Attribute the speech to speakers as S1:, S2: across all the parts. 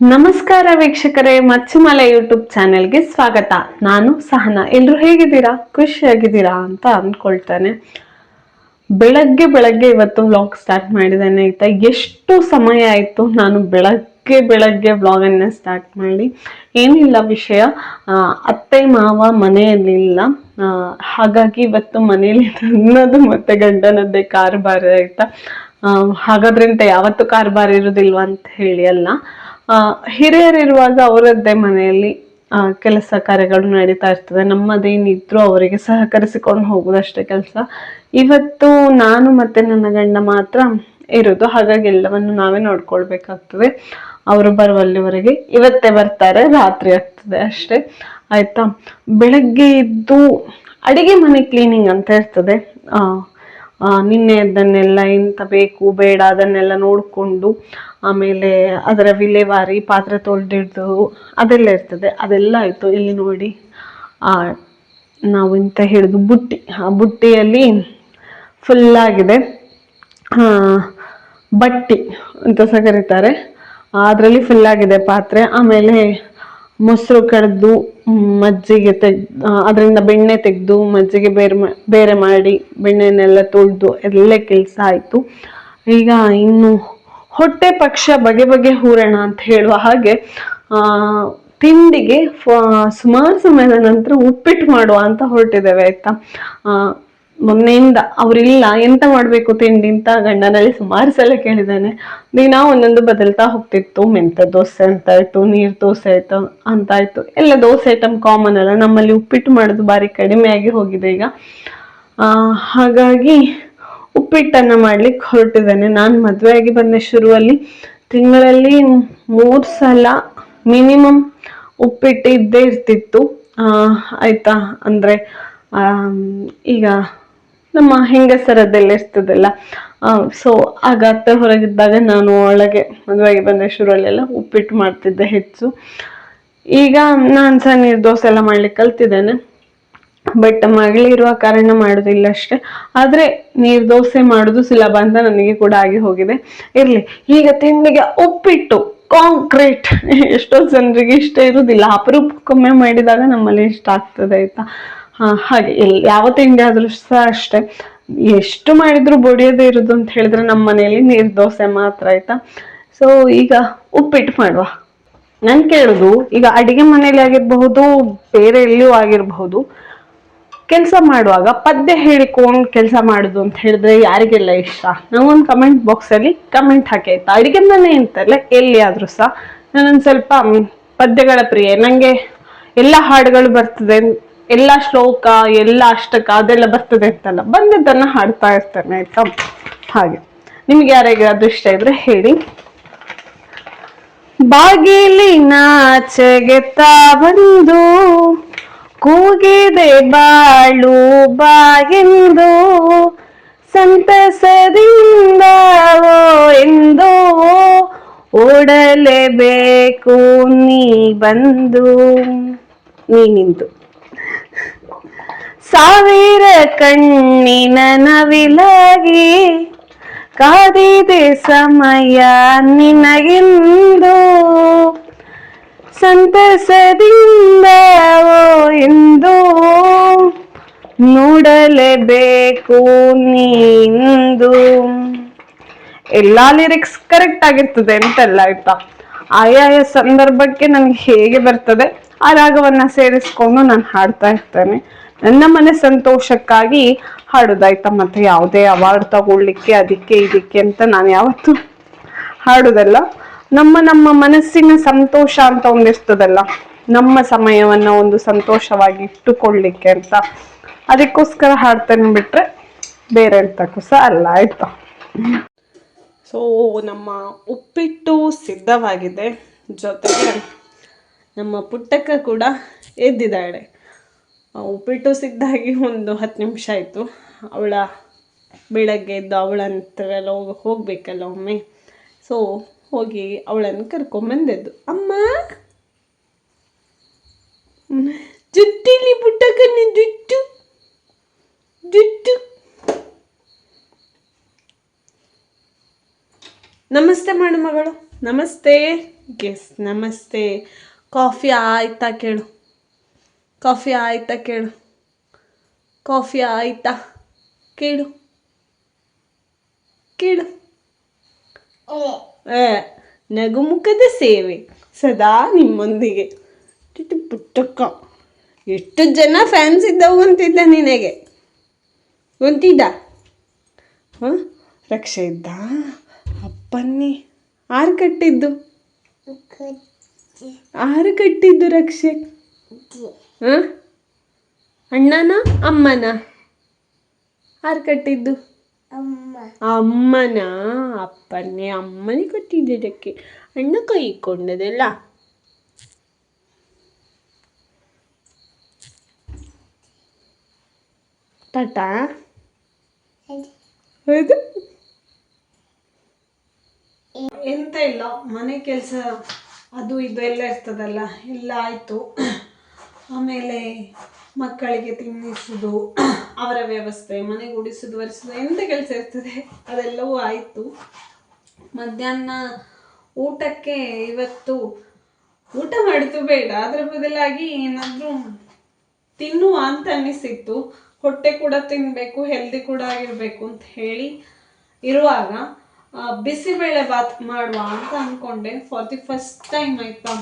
S1: ನಮಸ್ಕಾರ ವೀಕ್ಷಕರೇ, ಮಚ್ಚುಮಲೆ ಯೂಟ್ಯೂಬ್ ಚಾನೆಲ್ಗೆ ಸ್ವಾಗತ. ನಾನು ಸಹನಾ. ಎಲ್ಲರೂ ಹೇಗಿದ್ದೀರಾ? ಖುಷಿಯಾಗಿದ್ದೀರಾ ಅಂತ ಅಂದ್ಕೊಳ್ತೇನೆ. ಬೆಳಗ್ಗೆ ಬೆಳಗ್ಗೆ ಇವತ್ತು ವ್ಲಾಗ್ ಸ್ಟಾರ್ಟ್ ಮಾಡಿದ್ದೇನೆ ಆಯ್ತಾ ಎಷ್ಟು ಸಮಯ ಆಯಿತು ನಾನು ಬೆಳಗ್ಗೆ ಬೆಳಗ್ಗೆ ವ್ಲಾಗನ್ನು ಸ್ಟಾರ್ಟ್ ಮಾಡಿ. ಏನಿಲ್ಲ ವಿಷಯ. ಅತ್ತೆ ಮಾವ ಮನೆಯಲ್ಲಿಲ್ಲ. ಹಾಗಾಗಿ ಇವತ್ತು ಮನೆಯಲ್ಲಿ ನನ್ನದು ಮತ್ತೆ ಗಂಡನದ್ದೇ ಕಾರ್ಬಾರ ಆಯ್ತಾ. ಹಾಗಾದ್ರಿಂದ ಹಾಗಾದ್ರೆ ಕಾರ್ ಯಾವತ್ತು ಇರೋದಿಲ್ವಾ ಅಂತ ಹೇಳಿ ಅಲ್ಲ ಹಿರಿಯರಿರುವಾಗ ಅವರದ್ದೇ ಮನೆಯಲ್ಲಿ ಆ, ಕೆಲಸ ಕಾರ್ಯಗಳು ನಡೀತಾ ಇರ್ತದೆ. ನಮ್ಮದೇನಿದ್ರು ಅವರಿಗೆ ಸಹಕರಿಸಿಕೊಂಡು ಹೋಗುದಷ್ಟೇ ಕೆಲಸ. ಇವತ್ತು ನಾನು ಮತ್ತೆ ನನ್ನ ಗಂಡ ಮಾತ್ರ ಇರೋದು. ಹಾಗಾಗಿ ಎಲ್ಲವನ್ನು ನಾವೇ ನೋಡ್ಕೊಳ್ಬೇಕಾಗ್ತದೆ. ಅವರು ಬರುವಲ್ಲಿವರೆಗೆ ಇವತ್ತೇ ಬರ್ತಾರೆ ರಾತ್ರಿ ಆಗ್ತದೆ ಅಷ್ಟೇ. ಆಯ್ತಾ? ಬೆಳಗ್ಗೆ ಎದ್ದು ಅಡಿಗೆ ಮನೆ ಕ್ಲೀನಿಂಗ್ ಅಂತ ಇರ್ತದೆ. ಆ, ಅದನ್ನೆಲ್ಲ ಎಂತ ಬೇಕು ಬೇಡ ಅದನ್ನೆಲ್ಲ ನೋಡಿಕೊಂಡು ಆಮೇಲೆ ಅದರ ವಿಲೇವಾರಿ ಪಾತ್ರೆ ತೊಳೆದಿಡ್ದು ಅದೆಲ್ಲ ಇರ್ತದೆ. ಅದೆಲ್ಲ ಆಯಿತು. ಇಲ್ಲಿ ನೋಡಿ ನಾವು ಇಂತ ಹಿಡಿದು ಬುಟ್ಟಿ. ಆ ಬುಟ್ಟಿಯಲ್ಲಿ ಫುಲ್ಲಾಗಿದೆ ಬಟ್ಟಿ ಅಂತ ಸಹ ಕರೀತಾರೆ ಅದರಲ್ಲಿ ಫುಲ್ಲಾಗಿದೆ ಪಾತ್ರೆ. ಆಮೇಲೆ ಮೊಸರು ಕಡೆದು ಮಜ್ಜಿಗೆ ತೆಗ್ ಅದರಿಂದ ಬೆಣ್ಣೆ ತೆಗೆದು, ಮಜ್ಜಿಗೆ ಬೇರೆ ಬೇರೆ ಮಾಡಿ ಬೆಣ್ಣೆನೆಲ್ಲ ತೊಳೆದು ಎಲ್ಲ ಕೆಲಸ ಆಯಿತು. ಈಗ ಇನ್ನು ಹೊಟ್ಟೆ ಪಕ್ಷ ಬಗೆ ಬಗೆ ಹೂರಣ ಅಂತ ಹೇಳುವ ಹಾಗೆ ತಿಂಡಿಗೆ ಸುಮಾರು ಸಮಯದ ನಂತರ ಉಪ್ಪಿಟ್ಟು ಮಾಡುವ ಅಂತ ಹೊರಟಿದ್ದೇವೆ, ಆಯ್ತಾ? ಮೊನ್ನೆಯಿಂದ ಅವರಿಲ್ಲ, ಎಂತ ಮಾಡಬೇಕು ತಿಂಡಿ ಅಂತ ಗಂಡನಲ್ಲಿ ಸುಮಾರು ಸಲ ಕೇಳಿದ್ದಾನೆ ದಿನ ಒಂದೊಂದು ಬದಲ್ತಾ ಹೋಗ್ತಿತ್ತು ಮೆಂತ ದೋಸೆ ಅಂತ ಆಯ್ತು, ನೀರ್ ದೋಸೆ ಆಯ್ತು, ಅಂತ ಆಯ್ತು. ಎಲ್ಲ ದೋಸೆ ಐಟಮ್ ಕಾಮನ್ ಅಲ್ಲ, ನಮ್ಮಲ್ಲಿ ಉಪ್ಪಿಟ್ಟು ಮಾಡೋದು ಬಾರಿ ಕಡಿಮೆ ಆಗಿ ಹೋಗಿದೆ ಈಗ. ಹಾಗಾಗಿ ಉಪ್ಪಿಟ್ಟನ್ನ ಮಾಡ್ಲಿಕ್ಕೆ ಹೊರಟಿದ್ದೇನೆ ನಾನು ಮದುವೆ ಆಗಿ ಬಂದ ಶುರುವಲ್ಲಿ ತಿಂಗಳಲ್ಲಿ ಮೂರು ಸಲ ಮಿನಿಮಮ್ ಉಪ್ಪಿಟ್ಟು ಇದ್ದೇ ಇರ್ತಿತ್ತು. ಆಯ್ತಾ? ಅಂದ್ರೆ ಈಗ ನಮ್ಮ ಹೆಂಗಸರದ್ದೆಲ್ಲ ಸೊ ಆಗ ಅತ್ತೆ ಹೊರಗಿದ್ದಾಗ ನಾನು ಒಳಗೆ ಮದುವೆಗೆ ಬಂದ ಶುರುವಲ್ಲೆಲ್ಲ ಉಪ್ಪಿಟ್ಟು ಮಾಡ್ತಿದ್ದೆ ಹೆಚ್ಚು. ಈಗ ನಾನು ಸಹ ನೀರು ದೋಸೆ ಎಲ್ಲ ಮಾಡ್ಲಿಕ್ಕೆ ಕಲ್ತಿದ್ದೇನೆ. ಬಟ್ ಮಗಳಿರುವ ಕಾರಣ ಮಾಡೋದಿಲ್ಲ ಅಷ್ಟೇ. ಆದ್ರೆ ನೀರು ದೋಸೆ ಮಾಡೋದು ಸುಲಭ ಅಂತ ನನಗೆ ಕೂಡ ಆಗಿ ಹೋಗಿದೆ. ಇರ್ಲಿ, ಈಗ ತಿಂಡಿಗೆ ಉಪ್ಪಿಟ್ಟು ಕಾಂಕ್ರೀಟ್ ಎಷ್ಟೋ ಜನರಿಗೆ ಇಷ್ಟ ಇರುವುದಿಲ್ಲ ಅಪರೂಪಕ್ಕೊಮ್ಮೆ ಮಾಡಿದಾಗ ನಮ್ಮಲ್ಲಿ ಇಷ್ಟ ಆಗ್ತದೆ, ಆಯ್ತಾ? ಹಾಗೆ. ಎಲ್, ಯಾವ ತಿಂಡಿ ಆದ್ರೂ ಸಹ ಅಷ್ಟೇ. ಎಷ್ಟು ಮಾಡಿದ್ರು ಬಡಿಯೋದೇ ಇರೋದು ಅಂತ ಹೇಳಿದ್ರೆ ನಮ್ಮ ಮನೆಯಲ್ಲಿ ನೀರ್ ದೋಸೆ ಮಾತ್ರ, ಆಯ್ತಾ? ಸೊ ಈಗ ಉಪ್ಪಿಟ್ಟು ಮಾಡುವ. ನಾನು ಕೇಳುದು, ಈಗ ಅಡಿಗೆ ಮನೆಯಲ್ಲಿ ಆಗಿರಬಹುದು, ಬೇರೆ ಎಲ್ಲಿಯೂ ಆಗಿರಬಹುದು, ಕೆಲಸ ಮಾಡುವಾಗ ಪದ್ಯ ಹೇಳಿಕೊಂಡು ಕೆಲಸ ಮಾಡುದು ಅಂತ ಹೇಳಿದ್ರೆ ಯಾರಿಗೆಲ್ಲ ಇಷ್ಟ? ನಂಗೊಂದು ಕಮೆಂಟ್ ಬಾಕ್ಸ್ ಅಲ್ಲಿ ಕಮೆಂಟ್ ಹಾಕಿ, ಆಯ್ತಾ? ಅಡಿಗೆ ಮನೆ ಅಂತಲ್ಲ, ಎಲ್ಲಿ ಆದ್ರೂ ಸಹ ನಾನೊಂದು ಸ್ವಲ್ಪ ಪದ್ಯಗಳ ಪ್ರಿಯೆ. ನಂಗೆ ಎಲ್ಲ ಹಾಡುಗಳು ಬರ್ತದೆ. ಎಲ್ಲ ಶ್ಲೋಕ, ಎಲ್ಲ ಅಷ್ಟಕ ಅದೆಲ್ಲ ಬರ್ತದೆ ಅಂತಲ್ಲ, ಬಂದದ್ದನ್ನ ಹಾಡ್ತಾ ಇರ್ತಾನೆ ಆಯ್ತಾ? ಹಾಗೆ. ನಿಮ್ಗೆ ಯಾರಿಗಾದ್ರೂ ಇಷ್ಟ ಇದ್ರೆ ಹೇಳಿ. ಬಾಗಿಲಿನಾಚೆಗೆ ತಾ ಬಂದು, ಕೂಗಿದೆ ಬಾಳು ಬಾಗೆಂದು, ಸಂತಸದಿಂದ ಎಂದು ಓಡಲೇಬೇಕು ನೀ ಬಂದು. ನೀ ನಿಂತು. ಸಾವಿರ ಕಣ್ಣಿನ ನವಿಲಾಗಿ ಕಾದಿದೆ ಸಮಯ ನಿನಗೆಂದು. ಸಂತಸದಿಂದ ಓ ಎಂದು ನೋಡಲೇಬೇಕು ನೀಂದು. ಎಲ್ಲಾ ಲಿರಿಕ್ಸ್ ಕರೆಕ್ಟ್ ಆಗಿರ್ತದೆ ಅಂತಲ್ಲ ಆಯ್ತಾ? ಆಯಾಯ ಸಂದರ್ಭಕ್ಕೆ ನನಗೆ ಹೇಗೆ ಬರ್ತದೆ? ಆ ರಾಗವನ್ನ ಸೇರಿಸ್ಕೊಂಡು ನಾನು ಹಾಡ್ತಾ ಇರ್ತೇನೆ. ನನ್ನ ಮನೆ ಸಂತೋಷಕ್ಕಾಗಿ ಹಾಡುದಾಯ್ತಾ? ಮತ್ತೆ ಯಾವುದೇ ಅವಾರ್ಡ್ ತಗೊಳ್ಳಿಕ್ಕೆ, ಅದಕ್ಕೆ, ಇದಕ್ಕೆ ಅಂತ ನಾನು ಯಾವತ್ತು ಹಾಡುದಲ್ಲ. ನಮ್ಮ ನಮ್ಮ ಮನಸ್ಸಿನ ಸಂತೋಷ ಅಂತ ಒಂದಿರ್ತದಲ್ಲ ನಮ್ಮ ಸಮಯವನ್ನ ಒಂದು ಸಂತೋಷವಾಗಿ ಇಟ್ಟುಕೊಳ್ಳಿಕ್ಕೆ ಅಂತ. ಅದಕ್ಕೋಸ್ಕರ ಹಾಡ್ತೇನೆ ಬಿಟ್ರೆ ಬೇರೆ ಅಂತಕ್ಕೂ ಸಹ ಅಲ್ಲ, ಆಯ್ತಾ? ಸೊ ನಮ್ಮ ಉಪ್ಪಿಟ್ಟು ಸಿದ್ಧವಾಗಿದೆ. ಜೊತೆಗೆ ನಮ್ಮ ಪುಟ್ಟಕ್ಕ ಕೂಡ ಎದ್ದಿದ್ದಾಳೆ. ಉಪ್ಪಿಟ್ಟು ಸಿದ್ಧಾಗಿ ಒಂದು ಹತ್ತು ನಿಮಿಷ ಆಯಿತು. ಅವಳ ಬೆಳಗ್ಗೆ ಎದ್ದು ಅವಳಂತವೆಲ್ಲ ಹೋಗಿ, ಹೋಗಬೇಕಲ್ಲ ಒಮ್ಮೆ. ಸೊ ಹೋಗಿ ಅವಳನ್ನು ಕರ್ಕೊಂಬಂದದ್ದು ಅಮ್ಮ! ಜುಟ್ಟಿಲಿ ಜುಟ್ಟಿಲಿ ಪುಟ್ಟಕ್ಕನ ಜುಟ್ಟು! ಜುಟ್ಟು! ನಮಸ್ತೆ ಮಾಡು ಮಗಳು ನಮಸ್ತೆ. ಗೆಸ್ ನಮಸ್ತೆ. ಕಾಫಿ ಆಯ್ತಾ ಕೇಳು. ಕಾಫಿ ಆಯ್ತಾ ಕೇಳು. ಕಾಫಿ ಆಯಿತಾ ಕೇಳು. ಕೇಳು. ಏ ನಗುಮುಖದ ಸೇವೆ ಸದಾ ನಿಮ್ಮೊಂದಿಗೆ. ಪುಟ್ಟಕ್ಕ ಎಷ್ಟು ಜನ ಫ್ಯಾನ್ಸ್ ಇದ್ದವು ಅಂತಿದ್ದ ನಿನಗೆ. ಗೊತ್ತಿದ್ದ ಹಾಂ? ರಕ್ಷೆ ಇದ್ದ? ಅಪ್ಪನ್ನಿ. ಆರು ಕಟ್ಟಿದ್ದು? ಆರು ಕಟ್ಟಿದ್ದು ರಕ್ಷೆ? ಹಾಂ? ಅಣ್ಣನ ಅಮ್ಮನ? ಆರ್ ಕಟ್ಟಿದ್ದು? ಅಮ್ಮನ? ಅಪ್ಪನೇ ಅಮ್ಮನೇ ಕಟ್ಟಿದ್ದಕ್ಕೆ ಅಣ್ಣ ಕೈ ಕೊಂಡದಲ್ಲ? ಟಾಟಾ? ಹೌದು. ಎಂತ ಇಲ್ಲ ಮನೆ ಕೆಲಸ ಅದು ಇದು ಎಲ್ಲ ಇರ್ತದಲ್ಲ ಎಲ್ಲ ಆಯಿತು. ಆಮೇಲೆ ಮಕ್ಕಳಿಗೆ ತಿನ್ನಿಸುವುದು ಅವರ ವ್ಯವಸ್ಥೆ ಮನೆ ಗುಡಿಸೋದು ಒರೆಸೋದು, ಎಂತ ಕೆಲಸ ಇರ್ತದೆ, ಅದೆಲ್ಲವೂ ಆಯಿತು. ಮಧ್ಯಾಹ್ನ ಊಟಕ್ಕೆ ಇವತ್ತು ಊಟ ಮಾಡಿತು ಬೇಡ. ಅದರ ಬದಲಾಗಿ ಏನಾದರೂ ತಿನ್ನುವ ಅಂತ ಅನ್ನಿಸಿತ್ತು. ಹೊಟ್ಟೆ ಕೂಡ ತಿನ್ನಬೇಕು ಹೆಲ್ದಿ ಕೂಡ ಆಗಿರಬೇಕು ಅಂತ ಹೇಳಿ ಇರುವಾಗ ಬಿಸಿಬೇಳೆ ಬಾತ್ ಮಾಡುವ ಅಂತ ಅಂದ್ಕೊಂಡೆ ಫಾರ್ ದಿ ಫಸ್ಟ್ ಟೈಮ್ ಆಯಿತಾ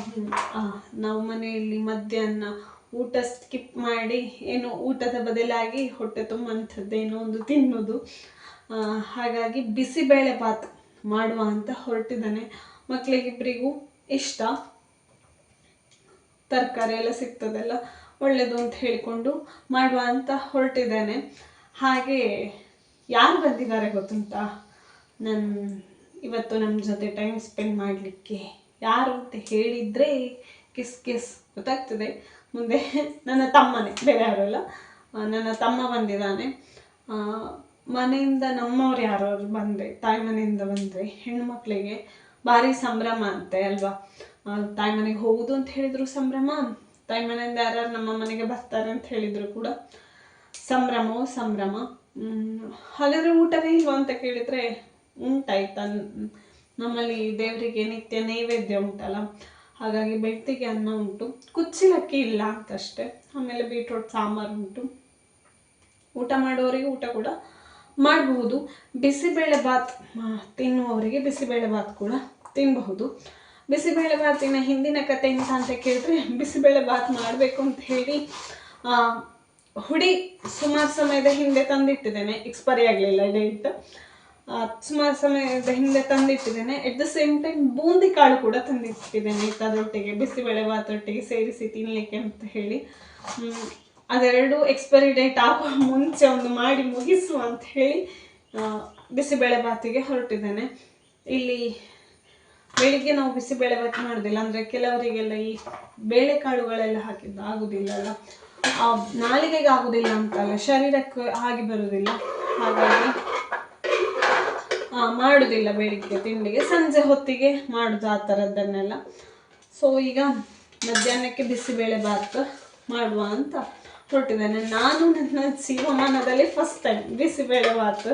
S1: ನಾವು ಮನೆಯಲ್ಲಿ ಮಧ್ಯಾಹ್ನ ಊಟ ಸ್ಕಿಪ್ ಮಾಡಿ ಏನು ಊಟದ ಬದಲಾಗಿ ಹೊಟ್ಟೆ ತುಂಬಂಥದ್ದೇನೋ ಒಂದು ತಿನ್ನೋದು. ಹಾಗಾಗಿ ಬಿಸಿಬೇಳೆ ಬಾತ್ ಮಾಡುವ ಅಂತ ಹೊರಟಿದ್ದಾನೆ. ಮಕ್ಕಳಿಗಿಬ್ಬರಿಗೂ ಇಷ್ಟ. ತರಕಾರಿ ಎಲ್ಲ ಸಿಗ್ತದಲ್ಲ ಒಳ್ಳೆಯದು ಅಂತ ಹೇಳಿಕೊಂಡು ಮಾಡುವ ಅಂತ ಹೊರಟಿದ್ದೇನೆ. ಹಾಗೆ ಯಾರು ಬಂದಿದ್ದಾರೆ ಗೊತ್ತುಂಟಾ? ನನ್ನ ಇವತ್ತು ನಮ್ಮ ಜೊತೆ ಟೈಮ್ ಸ್ಪೆಂಡ್ ಮಾಡಲಿಕ್ಕೆ ಯಾರು ಅಂತ ಹೇಳಿದರೆ ಕಿಸ್ ಕಿಸ್ ಗೊತ್ತಾಗ್ತದೆ. ಮುಂದೆ ನನ್ನ ತಮ್ಮನೇ, ಬೇರೆ ಯಾರಲ್ಲ ನನ್ನ ತಮ್ಮ ಬಂದಿದ್ದಾನೆ. ಮನೆಯಿಂದ ನಮ್ಮವ್ರು ಯಾರಾದ್ರು ಬಂದರೆ, ತಾಯಿ ಮನೆಯಿಂದ ಬಂದರೆ ಹೆಣ್ಮಕ್ಳಿಗೆ ಭಾರಿ ಸಂಭ್ರಮ ಅಂತೆ ಅಲ್ವಾ? ತಾಯಿ ಮನೆಗೆ ಹೋಗುದು ಅಂತ ಹೇಳಿದ್ರು ಸಂಭ್ರಮ, ತಾಯಿ ಮನೆಯಿಂದ ಯಾರ್ಯಾರು ನಮ್ಮ ಮನೆಗೆ ಬರ್ತಾರೆ ಅಂತ ಹೇಳಿದ್ರು ಕೂಡ ಸಂಭ್ರಮವೋ ಸಂಭ್ರಮ. ಹಾಗಾದ್ರೆ ಊಟವೇ ಇಲ್ವಾ ಅಂತ ಕೇಳಿದ್ರೆ ಉಂಟಾಯ್ತಾ? ನಮ್ಮಲ್ಲಿ ದೇವರಿಗೆ ನಿತ್ಯ ನೈವೇದ್ಯ ಉಂಟಲ್ಲ. ಹಾಗಾಗಿ ಬೆಟ್ಟಿಗೆ ಅನ್ನ ಉಂಟು. ಕುಚ್ಚಿಲಕ್ಕಿ ಇಲ್ಲ ಅಂತಷ್ಟೇ. ಆಮೇಲೆ ಬೀಟ್ರೋಟ್ ಸಾಂಬಾರು ಉಂಟು. ಊಟ ಮಾಡುವವರಿಗೆ ಊಟ ಕೂಡ ಮಾಡಬಹುದು. ಬಿಸಿಬೇಳೆ ಮಾ- ತಿನ್ನುವವರಿಗೆ ಬಿಸಿಬೇಳೆ ಬಾತ್ ಕೂಡ ತಿನ್ನಬಹುದು ಬಿಸಿಬೇಳೆ ಬಾತಿನ ಹಿಂದಿನ ಕತೆ ಎಂತ ಅಂತ ಕೇಳಿದ್ರೆ, ಬಿಸಿಬೇಳೆ ಬಾತ್ ಮಾಡಬೇಕು ಅಂತ ಹೇಳಿ ಹುಡಿ ಸುಮಾರು ಸಮಯದ ಹಿಂದೆ ತಂದಿಟ್ಟಿದ್ದೇನೆ. ಎಕ್ಸ್ಪೈರಿ ಆಗಲಿಲ್ಲ ಡೇಟ್ ಸುಮಾರು ಸಮಯದ ಹಿಂದೆ ತಂದಿಟ್ಟಿದ್ದೇನೆ. At the same time boondi ಕಾಳು ಕೂಡ ತಂದಿಟ್ಟಿದ್ದೇನೆ ಅದರೊಟ್ಟಿಗೆ ಬಿಸಿಬೇಳೆ ಬಾತೊಟ್ಟಿಗೆ ಸೇರಿಸಿ ತಿನ್ನಲಿಕ್ಕೆ ಅಂತ ಹೇಳಿ. ಅದೆರಡು ಎಕ್ಸ್ಪೈರಿ ಡೇಟ್ ಆಗುವ ಮುಂಚೆ ಒಂದು ಮಾಡಿ ಮುಗಿಸುವ ಅಂತ ಹೇಳಿ ಬಿಸಿ ಬಿಸಿಬೇಳೆ ಬಾತಿಗೆ ಹೊರಟಿದ್ದೇನೆ. ಇಲ್ಲಿ ಬೆಳಿಗ್ಗೆ ನಾವು ಬಿಸಿಬೇಳೆ ಬಾತ್ ಮಾಡೋದಿಲ್ಲ, ಅಂದರೆ ಕೆಲವರಿಗೆಲ್ಲ ಈ ಬೇಳೆಕಾಳುಗಳೆಲ್ಲ ಹಾಕಿದ್ದು ಆಗುದಿಲ್ಲ ಅಲ್ಲ. ನಾಲಿಗೆಗೆ ಆಗುದಿಲ್ಲ ಅಂತಲ್ಲ, ಶರೀರಕ್ಕೆ ಆಗಿ ಬರುವುದಿಲ್ಲ ಹಾಗಾಗಿ ಮಾಡುದಿಲ್ಲ ಬೆಳಿಗ್ಗೆ, ತಿಂಡಿಗೆ. ಸಂಜೆ ಹೊತ್ತಿಗೆ ಮಾಡುದು ಆ ಥರದ್ದನ್ನೆಲ್ಲ ಸೊ ಈಗ ಮಧ್ಯಾಹ್ನಕ್ಕೆ ಬಿಸಿಬೇಳೆ ಬಾತ್ ಮಾಡುವ ಅಂತ ಹೊರಟಿದ್ದೇನೆ. ನಾನು ನನ್ನ ಜೀವಮಾನದಲ್ಲಿ ಫಸ್ಟ್ ಟೈಮ್ ಬಿಸಿಬೇಳೆ ಬಾತ್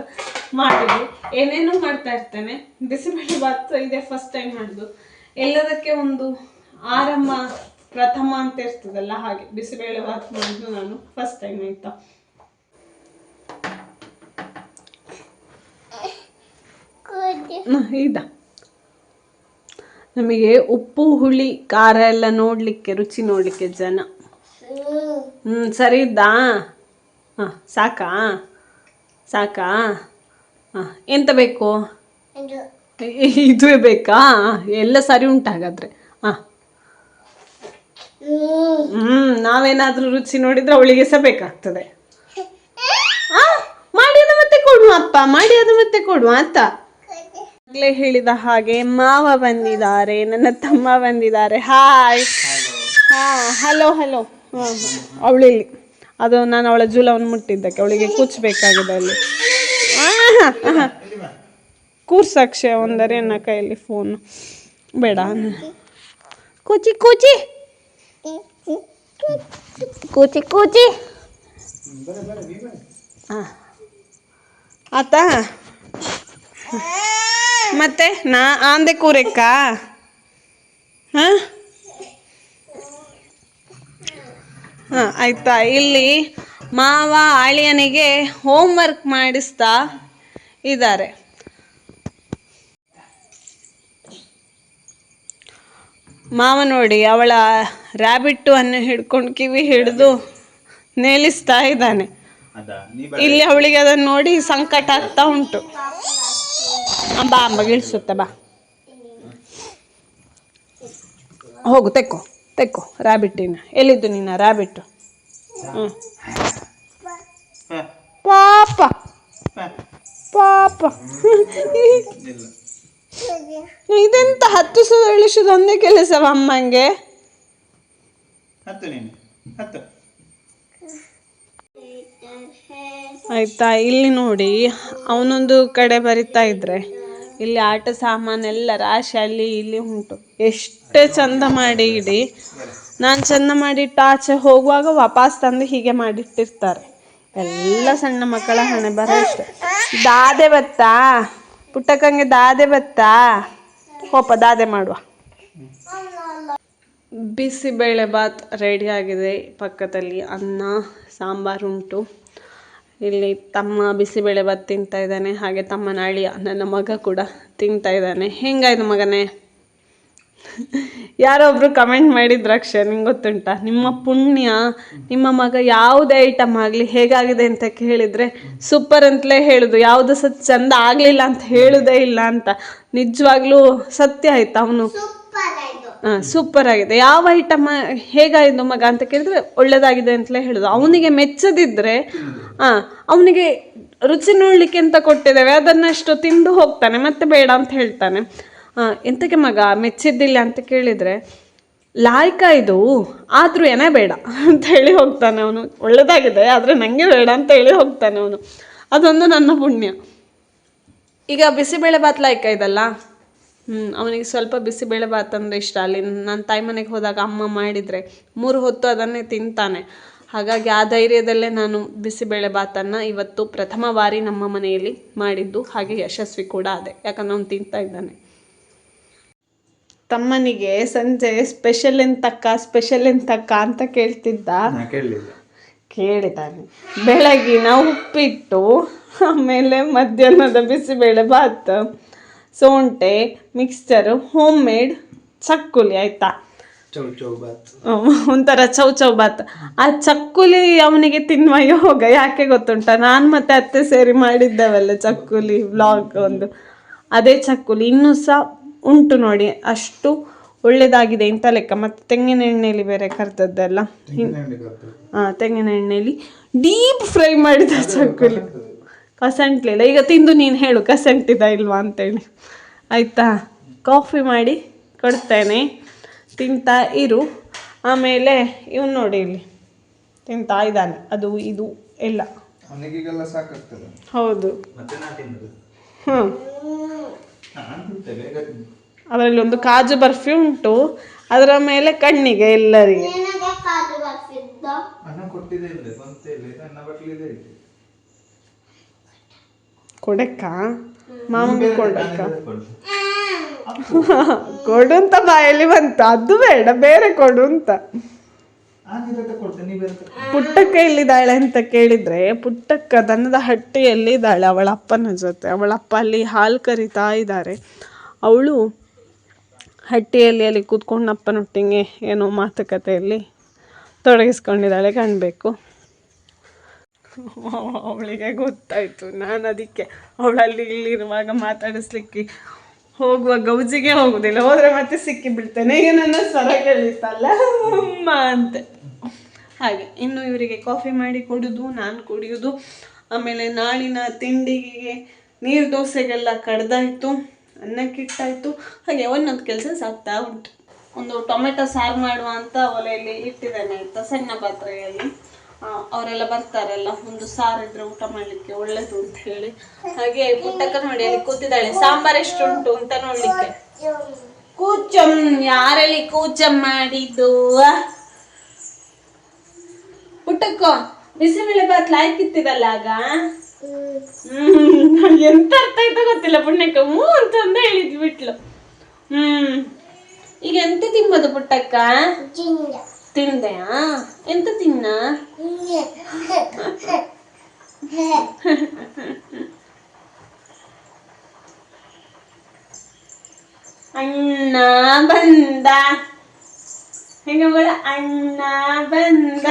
S1: ಮಾಡಿದ್ದು. ಏನೇನೋ ಮಾಡ್ತಾ ಇರ್ತೇನೆ. ಬಿಸಿಬೇಳೆ ಬಾತ್ ಇದೆ ಫಸ್ಟ್ ಟೈಮ್ ಮಾಡಿದ್ದು ಎಲ್ಲದಕ್ಕೆ ಒಂದು ಆರಂಭ, ಪ್ರಥಮ ಅಂತ ಇರ್ತದಲ್ಲ ಹಾಗೆ ಬಿಸಿಬೇಳೆ ಬಾತ್ ಮಾಡಿದ್ದು ನಾನು ಫಸ್ಟ್ ಟೈಮ್ ಆಯ್ತಾ ಹ, ಇದ. ನಮಗೆ ಉಪ್ಪು ಹುಳಿ ಖಾರ ಎಲ್ಲ ನೋಡ್ಲಿಕ್ಕೆ ರುಚಿ ನೋಡ್ಲಿಕ್ಕೆ ಜನ. ಹ್ಮ್ ಸರಿ ಇದ್ದಾ? ಹಾಂ ಸಾಕಾ? ಸಾಕಾ? ಹಾಂ ಎಂತ ಬೇಕು? ಇದು. ಇದುವೇ ಬೇಕಾ? ಎಲ್ಲ ಸರಿ ಉಂಟು ಹಾಗಾದ್ರೆ. ಹಾಂ. ಹ್ಮ್ ನಾವೇನಾದ್ರೂ ರುಚಿ ನೋಡಿದ್ರೆ ಅವಳಿಗೆ ಸಹ ಬೇಕಾಗ್ತದೆ. ಮಾಡಿ ಅದು ಮತ್ತೆ ಕೊಡುವ ಅಪ್ಪ. ಮಾಡಿ ಅದು ಮತ್ತೆ ಕೊಡುವ ಅಂತ ಆಗ್ಲೇ ಹೇಳಿದ ಹಾಗೆ ಮಾವ ಬಂದಿದ್ದಾರೆ ನನ್ನ ತಮ್ಮ ಬಂದಿದ್ದಾರೆ. ಹಾಯ್ ಹಾ ಹಲೋ ಹಲೋ ಅವಳಿಲ್ಲಿ. ಅದು ನಾನು ಅವಳ ಜೂಲವನ್ನು ಮುಟ್ಟಿದ್ದಕ್ಕೆ ಅವಳಿಗೆ ಕೂಚ್ಬೇಕಾಗಿದೆ ಅಲ್ಲಿ. ಆಹಾ. ಕೂರ್ಸಕ್ಷೆ ಒಂದರೆ ನನ್ನ ಕೈಯಲ್ಲಿ ಫೋನ್ ಬೇಡ. ಕೂಚಿ ಕೂಚಿ. ಕೂಚಿ ಕೂಚಿ. ಹಾಂ ಆತಾ. ಮತ್ತೆ ನಾ ಆಂದೆ ಕೂರೆಕ್ಕ? ಹಾ? ಹಾ ಆಯ್ತಾ. ಇಲ್ಲಿ ಮಾವ ಆಳಿಯನಿಗೆ ಹೋಮ್ ವರ್ಕ್ ಮಾಡಿಸ್ತಾ ಇದ್ದಾರೆ. ಮಾವ ನೋಡಿ ಅವಳ ರ್ಯಾಬಿಟ್ಟು ಅನ್ನು ಹಿಡ್ಕೊಂಡು ಕಿವಿ ಹಿಡಿದು ನೇಲಿಸ್ತಾ ಇದ್ದಾನೆ. ಇಲ್ಲಿ ಅವಳಿಗೆ ಅದನ್ನು ನೋಡಿ ಸಂಕಟ ಆಗ್ತಾ ಉಂಟು. ಬಾ ಅಂಬ ಇಳಿಸುತ್ತೆ ಬಾ. ಹೋಗು ತೆಕ್ಕೋ ತೆಕ್ಕೋ ರಾಬಿಟ್ಟಿನ ಎಲ್ಲಿದ್ದು ನಿನ್ನ ರಾಬಿಟ್ಟು ಹ್ಞೂ ಪಾಪ. ಪಾಪ. ಇದೆಂತ ಹತ್ತು ಸಾವಿರ ಇಳಿಸೋದು ಒಂದೇ ಕೆಲಸವ ಅಮ್ಮಂಗೆ?
S2: ಹತ್ತು ನೀನು ಹತ್ತು.
S1: ಆಯ್ತಾ? ಇಲ್ಲಿ ನೋಡಿ, ಅವನೊಂದು ಕಡೆ ಬರಿತಾ ಇದ್ರೆ, ಇಲ್ಲಿ ಆಟ ಸಾಮಾನೆಲ್ಲ ರಾಶಿ ಅಲ್ಲಿ ಇಲ್ಲಿ ಉಂಟು. ಎಷ್ಟು ಚಂದ ಮಾಡಿ ಇಡಿ. ನಾನು ಚಂದ ಮಾಡಿಟ್ಟು ಆಚೆ ಹೋಗುವಾಗ ವಾಪಸ್ ತಂದು ಹೀಗೆ ಮಾಡಿಟ್ಟಿರ್ತಾರೆ. ಎಲ್ಲ ಸಣ್ಣ ಮಕ್ಕಳ ಹಣೆ ಬರ ಅಷ್ಟೆ. ದಾದೆ ಬತ್ತಾ? ಪುಟ್ಟಕ್ಕಂಗೆ ದಾದೆ ಬತ್ತಾ? ಹೋಪ, ದಾದೆ ಮಾಡುವ. ಬಿಸಿಬೇಳೆ ಬಾತ್ ರೆಡಿ ಆಗಿದೆ. ಪಕ್ಕದಲ್ಲಿ ಅನ್ನ, ಸಾಂಬಾರು ಉಂಟು. ಇಲ್ಲಿ ತಮ್ಮ ಬಿಸಿಬೇಳೆ ಬಾತ್ ತಿಂತಾ ಇದ್ದಾನೆ ಹಾಗೆ ತಮ್ಮ ನಾಳಿಯ ನನ್ನ ಮಗ ಕೂಡ ತಿಂತಾ ಇದ್ದಾನೆ. ಹೆಂಗಾಯ್ತು ಮಗನೇ? ಯಾರೊಬ್ರು ಕಮೆಂಟ್ ಮಾಡಿದ್ರು ಅಕ್ಷಯ ನಿಂಗೆ ಗೊತ್ತುಂಟಾ? ನಿಮ್ಮ ಪುಣ್ಯ ನಿಮ್ಮ ಮಗ ಯಾವುದೇ ಐಟಮ್ ಆಗಲಿ ಹೇಗಾಗಿದೆ ಅಂತ ಕೇಳಿದರೆ ಸೂಪರ್ ಅಂತಲೇ ಹೇಳುದು. ಯಾವುದು ಸತ್ ಚಂದ ಆಗಲಿಲ್ಲ ಅಂತ ಹೇಳುದೇ ಇಲ್ಲ ಅಂತ. ನಿಜವಾಗ್ಲೂ ಸತ್ಯ ಆಯ್ತು ಅವನು? ಹಾಂ ಸೂಪರ್ ಆಗಿದೆ ಯಾವ ಐಟಮ್ ಹೇಗಾಯಿತು ಮಗ ಅಂತ ಕೇಳಿದ್ರೆ ಒಳ್ಳೇದಾಗಿದೆ ಅಂತಲೇ ಹೇಳುದು. ಅವನಿಗೆ ಮೆಚ್ಚದಿದ್ರೆ ಹಾಂ ಅವನಿಗೆ ರುಚಿ ನೋಡ್ಲಿಕ್ಕೆ ಅಂತ ಕೊಟ್ಟಿದ್ದೇವೆ? ಅದನ್ನಷ್ಟು ತಿಂದು ಹೋಗ್ತಾನೆ, ಮತ್ತೆ ಬೇಡ ಅಂತ ಹೇಳ್ತಾನೆ. ಎಂತಕ್ಕೆ ಮಗ, ಮೆಚ್ಚಿದ್ದಿಲ್ಲ ಅಂತ ಕೇಳಿದರೆ, ಲಾಯ್ಕ ಇದು, ಆದರೂ ಏನೇ ಬೇಡ ಅಂತ ಹೇಳಿ ಹೋಗ್ತಾನೆ ಅವನು. ಒಳ್ಳೆದಾಗಿದೆ, ಆದರೆ ನನಗೆ ಬೇಡ ಅಂತ ಹೇಳಿ ಹೋಗ್ತಾನೆ ಅವನು. ಅದೊಂದು ನನ್ನ ಪುಣ್ಯ. ಈಗ ಬಿಸಿಬೇಳೆ ಬಾತ್ ಲಾಯ್ಕ ಇದಲ್ಲ? ಹ್ಞೂ ಅವನಿಗೆ ಸ್ವಲ್ಪ ಬಿಸಿಬೇಳೆ ಬಾತ್ ಅಂದರೆ ಇಷ್ಟ. ಅಲ್ಲಿ ನನ್ನ ತಾಯಿ ಮನೆಗೆ ಹೋದಾಗ ಅಮ್ಮ ಮಾಡಿದರೆ, ಮೂರು ಹೊತ್ತು ಅದನ್ನೇ ತಿಂತಾನೆ. ಹಾಗಾಗಿ ಆ ಧೈರ್ಯದಲ್ಲೇ ನಾನು ಬಿಸಿಬೇಳೆ ಬಾತನ್ನು ಇವತ್ತು ಪ್ರಥಮ ಬಾರಿ ನಮ್ಮ ಮನೆಯಲ್ಲಿ ಮಾಡಿದ್ದು ಹಾಗೆ ಯಶಸ್ವಿ ಕೂಡ ಅದೆ ಯಾಕಂದ್ರೆ ಅವ್ನು ತಿಂತಾ ಇದ್ದಾನೆ. ತಮ್ಮನಿಗೆ ಸಂಜೆ ಸ್ಪೆಷಲ್ ಎಂತಕ್ಕ ಸ್ಪೆಷಲ್ ಎಂತಕ್ಕ ಅಂತ ಕೇಳ್ತಿದ್ದ? ಕೇಳಿದ್ದಾನೆ ಬೆಳಗಿನ ಉಪ್ಪಿಟ್ಟು ಆಮೇಲೆ ಮಧ್ಯಾಹ್ನದ ಬಿಸಿಬೇಳೆ ಭಾತ್ ಸೋಂಟೆ ಮಿಕ್ಸ್ಚರ್ ಹೋಮ್ ಮೇಡ್ ಚಕ್ಕುಲಿ ಆಯ್ತಾ? ಒಂಥರ ಚೌ ಚೌ ಬಾತ್ ಆ ಚಕ್ಕುಲಿ ಅವನಿಗೆ ತಿನ್ನುವ ಯೋಗ ಯಾಕೆ ಗೊತ್ತುಂಟ? ನಾನು ಮತ್ತೆ ಅತ್ತೆ ಸೇರಿ ಮಾಡಿದ್ದೇವಲ್ಲ ಚಕ್ಕುಲಿ ಬ್ಲಾಗ್ ಒಂದು. ಅದೇ ಚಕ್ಕುಲಿ ಇನ್ನೂ ಸಹ ಉಂಟು ನೋಡಿ ಅಷ್ಟು ಒಳ್ಳೇದಾಗಿದೆ ಇಂಥ ಲೆಕ್ಕ. ಮತ್ತು ತೆಂಗಿನ ಎಣ್ಣೆಯಲ್ಲಿ ಬೇರೆ ಕರ್ತದ್ದಲ್ಲ ಹಾಂ ತೆಂಗಿನ ಎಣ್ಣೆಯಲ್ಲಿ ಡೀಪ್ ಫ್ರೈ ಮಾಡಿದ ಚಕ್ಕುಲಿ. ಕಸಂಟ್ಲಿಲ್ಲ. ಈಗ ತಿಂದು ನೀನು ಹೇಳು ಕಸಂಟಿದ ಇಲ್ವಾ ಅಂತೇಳಿ. ಆಯಿತಾ? ಕಾಫಿ ಮಾಡಿ ಕೊಡ್ತೇನೆ. ತಿಂತಾ ಇರು. ಆಮೇಲೆ ಇವ್ನು ನೋಡಿ ಇಲ್ಲಿ. ತಿಂತಾ ಇದ್ದಾನೆ. ಅದು ಇದು ಎಲ್ಲ.
S2: ಸಾಕಾಗ್ತದೆ.
S1: ಹೌದು. ಹ್ಞೂ ಅದರಲ್ಲಿ ಒಂದು ಕಾಜು ಬರ್ಫಿ ಉಂಟು. ಅದರ ಮೇಲೆ ಕಣ್ಣಿಗೆ ಎಲ್ಲರಿಗೆ. ಕೊಡಕ್ಕ? ಮಾಮೂಲಿ ಕೊಡಕ್ಕ?
S2: ಕೊಡು.
S1: ಅಂತ ಬಾಯಲ್ಲಿ ಬಂತು ಅದು ಬೇಡ, ಬೇರೆ ಕೊಡು ಅಂತ. ಪುಟ್ಟಕ್ಕ ಎಲ್ಲಿದ್ದಾಳೆ ಅಂತ ಕೇಳಿದ್ರೆ, ಪುಟ್ಟಕ್ಕ ದನದ ಹಟ್ಟಿಯಲ್ಲಿ ಇದ್ದಾಳೆ ಅವಳ ಅಪ್ಪನ ಜೊತೆ ಅವಳ ಅಪ್ಪ ಅಲ್ಲಿ ಹಾಲು ಕರಿತಾ ಇದ್ದಾರೆ ಅವಳು ಹಟ್ಟಿಯಲ್ಲಿ ಅಲ್ಲಿ ಕೂತ್ಕೊಂಡು ಅಪ್ಪನೊಟ್ಟಿಗೆ ಏನೋ ಮಾತುಕತೆಯಲ್ಲಿ ತೊಡಗಿಸ್ಕೊಂಡಿದ್ದಾಳೆ, ಕಾಣಬೇಕು ಅವಳಿಗೆ ಗೊತ್ತಾಯ್ತು ನಾನು ಅದಕ್ಕೆ ಅವಳಲ್ಲಿ ಇಲ್ಲಿರುವಾಗ ಮಾತಾಡಿಸ್ಲಿಕ್ಕೆ ಹೋಗುವ ಗೌಜಿಗೆ ಹೋಗುದಿಲ್ಲ. ಹೋದ್ರೆ ಮತ್ತೆ ಸಿಕ್ಕಿ ಬಿಡ್ತೇನೆ ಈಗ ನನ್ನ ಸ್ವರ ಅಮ್ಮ ಅಂತೆ. ಹಾಗೆ, ಇನ್ನು ಇವರಿಗೆ ಕಾಫಿ ಮಾಡಿ ಕೊಡುದು, ನಾನು ಕುಡಿಯೋದು. ಆಮೇಲೆ ನಾಳಿನ ತಿಂಡಿಗೆ ನೀರು ದೋಸೆಗೆಲ್ಲ ಕಡ್ದಾಯ್ತು ಅನ್ನಕ್ಕಿಟ್ಟಾಯ್ತು ಹಾಗೆ ಒಂದೊಂದು ಕೆಲಸ ಸಾಕ್ತಾ ಉಂಟು. ಒಂದು ಟೊಮೆಟೊ ಸಾರು ಮಾಡುವ ಅಂತ ಒಲೆಯಲ್ಲಿ ಇಟ್ಟಿದ್ದೇನೆ, ಆಯ್ತಾ? ಸಣ್ಣ ಪಾತ್ರೆಯಲ್ಲಿ. ಅವರೆಲ್ಲ ಬರ್ತಾರಲ್ಲ, ಒಂದು ಸಾರಿದ್ರೆ ಊಟ ಮಾಡ್ಲಿಕ್ಕೆ ಒಳ್ಳೇದು ಅಂತ ಹೇಳಿ. ಹಾಗೆ ಪುಟ್ಟಕ್ಕ ನೋಡಿ ಅಲ್ಲಿ ಕೂತಿದ್ದಾಳೆ. ಸಾಂಬಾರ್ ಎಷ್ಟುಂಟು ಅಂತ ನೋಡ್ಲಿಕ್ಕೆ. ಕೂಚಮ್ ಯಾರಲ್ಲಿ ಕೂಚಮ್ ಮಾಡಿದ್ದು ಪುಟ್ಟಕ್ಕ, ಬಿಸಿಬೇಳೆ ಬಾತ್ ಲಾಯ್ಕಿತ್ತಿದಲ್ಲ ಆಗ? ಹ್ಮ್ ಎಂತ ಅರ್ಥ ಆಯ್ತಾ ಗೊತ್ತಿಲ್ಲ ಪುಣ್ಯಕ್ಕ ಹ್ಞೂ ಅಂತಂದ ಹೇಳಿದ್ವಿ ಬಿಟ್ಲು. ಹ್ಮ್, ಈಗ ಎಂತ ತಿಂಬೋದು ಪುಟ್ಟಕ್ಕ? ತಿಂದೆಯಾ ಎಂತ ತಿನ್ನ? ಅಣ್ಣ ಬಂದ. ಹೆಂಗ ಅಣ್ಣ ಬಂದ.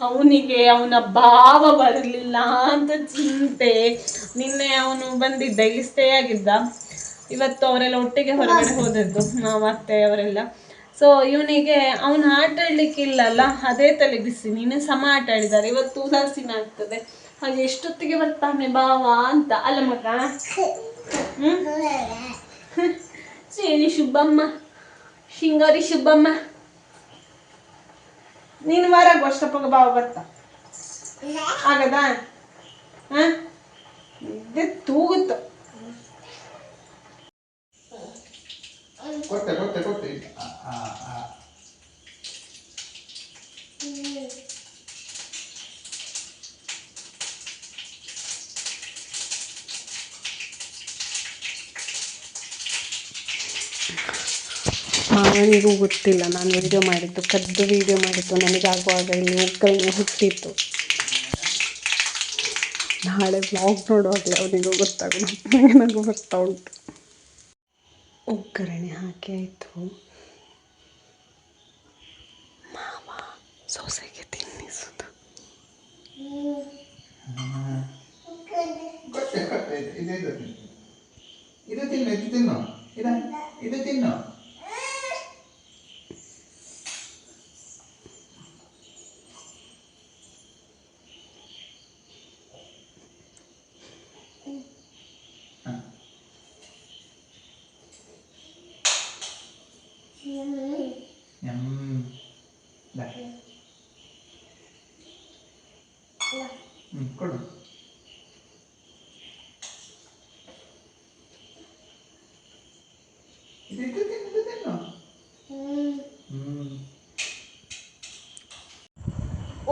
S1: ಅವನಿಗೆ ಅವನ ಭಾವ ಬರಲಿಲ್ಲ ಅಂತ ಚಿಂತೆ. ನಿನ್ನೆ ಅವನು ಬಂದಿದ್ದ ಇಲ್ಲಿ ಸ್ಟೇ ಆಗಿದ್ದ. ಇವತ್ತು ಅವರೆಲ್ಲ ಒಟ್ಟಿಗೆ ಹೊರಗಡೆ ಹೋದದ್ದು ನಾವು ಅತ್ತೆ ಅವರೆಲ್ಲ. ಸೊ ಇವನಿಗೆ ಅವನು ಆಟ ಆಡ್ಲಿಕ್ಕಿಲ್ಲಲ್ಲ ಅದೇ ತಲೆ ಬಿಸಿ. ನೀನು ಸಮ ಆಟ ಆಡಿದ್ದಾರೆ ಇವತ್ತು ಉದಾಸೀನ ಆಗ್ತದೆ. ಹಾಗೆ ಎಷ್ಟೊತ್ತಿಗೆ ಬರ್ತಾನೆ ಬಾವ ಅಂತ. ಅಲ್ಲ ಮಗ. ಸೇರಿ ಶುಭಮ್ಮ ಶಿಂಗಾರಿ ಶುಭಮ್ಮ. ನೀನು ವಾರಾಗ ಅಷ್ಟಪ್ಪಗ ಬಾವ ಬರ್ತ? ಆಗದ? ಹ? ಇದೆ ತೂಗುತ್ತು
S2: ಕೊಟ್ಟೆ ಕೊಟ್ಟೆ ಕೊಟ್ಟೆ ಆ, ಆ, ಆ.
S1: ಮಾವನಿಗೂ ಗೊತ್ತಿಲ್ಲ. ನಾನು ವಿಡಿಯೋ ಮಾಡಿದ್ದು, ಕದ್ದು ವಿಡಿಯೋ ಮಾಡಿದ್ದು, ನನಗಾಗುವಾಗ ಇಲ್ಲಿ ಒಗ್ಗರಣೆ ಹುಟ್ಟಿತ್ತು. ನಾಳೆ ಬ್ಲಾಗ್ ನೋಡುವಾಗಲೇ ಅವನಿಗೂ ಗೊತ್ತಾಗೋದು ನನಗೂ ಬರ್ತಾ ಉಂಟು. ಒಗ್ಗರಣೆ ಹಾಕಿ ಆಯಿತು. ಮಾವ ಸೊಸೆಗೆ ತಿನ್ನಿಸೋದು.
S2: ಇದು ತಿನ್ನು. ಇದು ತಿನ್ನು ಇದ ಇದು ತಿನ್ನು ಹ. ಯಮ್. ದ. ಕೊಡು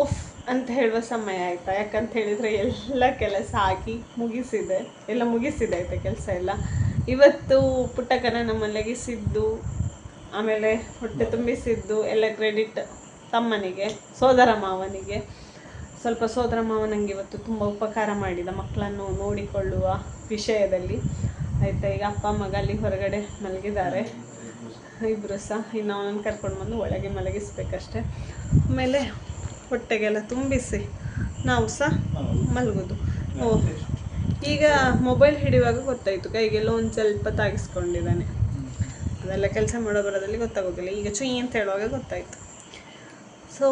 S1: ಉಫ್ ಅಂತ ಹೇಳುವ ಸಮಯ ಆಯ್ತಾ? ಯಾಕಂತ ಹೇಳಿದ್ರೆ ಎಲ್ಲ ಕೆಲಸ ಆಗಿ ಮುಗಿಸಿದೆ. ಎಲ್ಲ ಮುಗಿಸಿದೆ ಆಯ್ತಾ ಕೆಲಸ ಎಲ್ಲ? ಇವತ್ತು ಪುಟ್ಟಕನ ಮಲಗಿಸಿದ್ದು ಆಮೇಲೆ ಹೊಟ್ಟೆ ತುಂಬಿಸಿದ್ದು, ಎಲ್ಲ ಕ್ರೆಡಿಟ್ ತಮ್ಮನಿಗೆ, ಸೋದರ ಮಾವನಿಗೆ. ಸ್ವಲ್ಪ ಸೋದರ ಮಾವ ನನಗೆ ಇವತ್ತು ತುಂಬ ಉಪಕಾರ ಮಾಡಿದ ಮಕ್ಕಳನ್ನು ನೋಡಿಕೊಳ್ಳುವ ವಿಷಯದಲ್ಲಿ. ಆಯಿತಾ, ಈಗ ಅಪ್ಪ, ಮಗ ಅಲ್ಲಿ ಹೊರಗಡೆ ಮಲಗಿದ್ದಾರೆ. ಇಬ್ಬರು ಸಹ, ಇನ್ನು ಅವನನ್ನು ಕರ್ಕೊಂಡು ಬಂದು ಒಳಗೆ ಮಲಗಿಸ್ಬೇಕಷ್ಟೆ. ಆಮೇಲೆ ಹೊಟ್ಟೆಗೆಲ್ಲ ತುಂಬಿಸಿ ನಾವು ಸಹ ಮಲಗೋದು. ಈಗ ಮೊಬೈಲ್ ಹಿಡಿಯುವಾಗ ಗೊತ್ತಾಯಿತು ಕೈಗೆಲ್ಲ ಒಂದು ಸ್ವಲ್ಪ ತಾಗಿಸ್ಕೊಂಡಿದ್ದಾನೆ. ಅದೆಲ್ಲ ಕೆಲಸ ಮಾಡೋ ಬರೋದಲ್ಲಿ ಗೊತ್ತಾಗೋದಿಲ್ಲ. ಈಗ ಚುಯಿ ಅಂತ ಹೇಳುವಾಗ ಗೊತ್ತಾಯಿತು. ಸೊ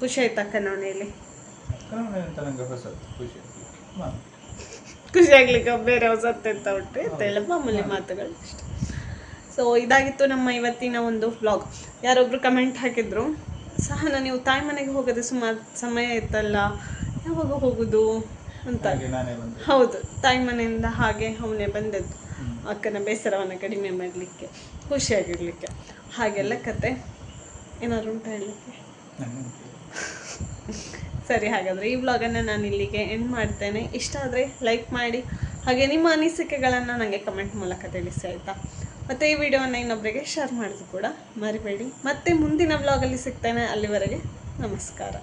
S1: ಖುಷಿ ಆಯ್ತು
S2: ಅಕ್ಕ ಹೊಸತು ಖುಷಿ
S1: ಆಗ್ಲಿಕ್ಕೆ ಬೇರೆ ಹೊಸತ್ತೆ ಅಂತ ಹೊಟ್ಟೆ ಅಂತ ಎಲ್ಲ ಮಾಮೂಲಿ ಮಾತುಗಳು ಸೊ ಇದಾಗಿತ್ತು ನಮ್ಮ ಇವತ್ತಿನ ಒಂದು ವ್ಲಾಗ್ ಯಾರೊಬ್ರು ಕಮೆಂಟ್ ಹಾಕಿದ್ರು ಸಹನ ನೀವು ತಾಯಿ ಮನೆಗೆ ಹೋಗೋದು ಸುಮಾರು ಸಮಯ ಇತ್ತಲ್ಲ ಯಾವಾಗ ಹೋಗುದು ಅಂತ. ಹೌದು ತಾಯಿ ಮನೆಯಿಂದ ಹಾಗೆ ಅವನೇ ಬಂದದ್ದು. ಅಕ್ಕನ ಬೇಸರವನ್ನು ಕಡಿಮೆ ಮಾಡಲಿಕ್ಕೆ ಖುಷಿಯಾಗಿರ್ಲಿಕ್ಕೆ. ಹಾಗೆಲ್ಲ ಕತೆ. ಏನಾದ್ರು ಉಂಟು ಹೇಳಲಿಕ್ಕೆ? ಸರಿ, ಹಾಗಾದರೆ ಈ ವ್ಲಾಗನ್ನು ನಾನು ಇಲ್ಲಿಗೆ ಎಂಡ್ ಮಾಡ್ತೇನೆ. ಇಷ್ಟ ಆದರೆ ಲೈಕ್ ಮಾಡಿ, ಹಾಗೆ ನಿಮ್ಮ ಅನಿಸಿಕೆಗಳನ್ನು ನನಗೆ ಕಮೆಂಟ್ ಮೂಲಕ ತಿಳಿಸಿ, ಆಯಿತಾ? ಮತ್ತು ಈ ವಿಡಿಯೋವನ್ನು ಇನ್ನೊಬ್ಬರಿಗೆ ಶೇರ್ ಮಾಡೋದು ಕೂಡ ಮರಿಬೇಡಿ. ಮತ್ತೆ ಮುಂದಿನ ವ್ಲಾಗಲ್ಲಿ ಸಿಗ್ತೇನೆ. ಅಲ್ಲಿವರೆಗೆ ನಮಸ್ಕಾರ.